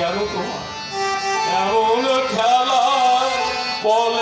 কেন তোমার। এমন খেলা বল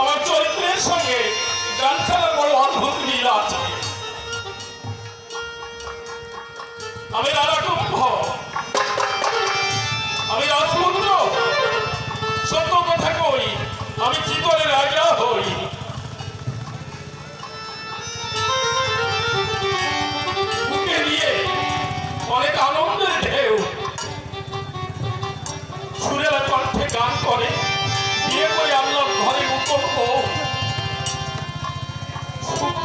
আমার চরিত্রের সঙ্গে গান খেলার বড় অদ্ভুত মিল আছে। আমি রারাকুম্ভ আমি রাজপুত্র। সত্য কথা কই, আমি চিতলের রাজা হই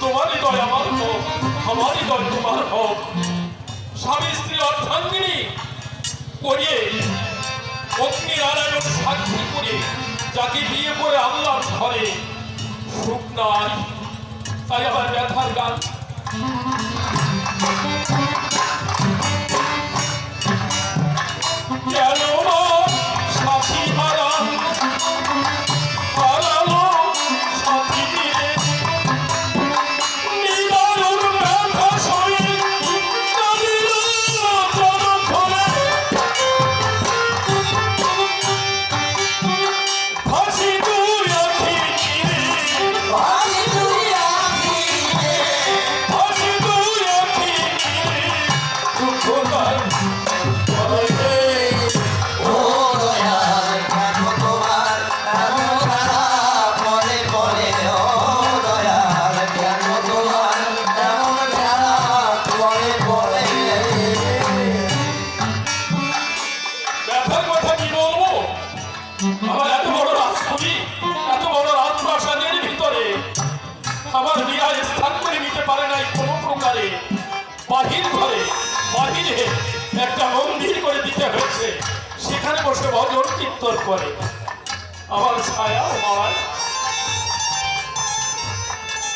তোমার দয় আমার হোক, আমারই দয় তোমার হোক। স্বামী, স্ত্রী, অর্ধাঙ্গিনী করিয়ে, অগ্নিনারায়ণ সাক্ষী করে যাকে বিয়ে করে আনলাম ঘরে সুখ নাই। তাই আমার ব্যথার গান। বাহিরে একটা মন্দির করে দিতে হয়েছে। সেখানে বসে ভজন কীর্তন করে। আমার ছায়া মায়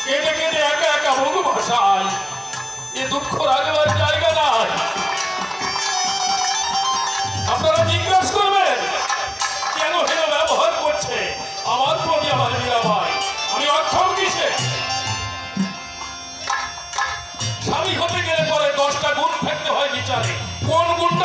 কেটে কেটে একা একা বহু ভাষায় এ দুঃখ রাখবার জায়গা নাই। আপনারা জিজ্ঞাসা করবেন, কেন হেন ব্যবহার করছে? আমার প্রতি আমার মীরাবাই আমি অক্ষম কিসে? বিচারে কোন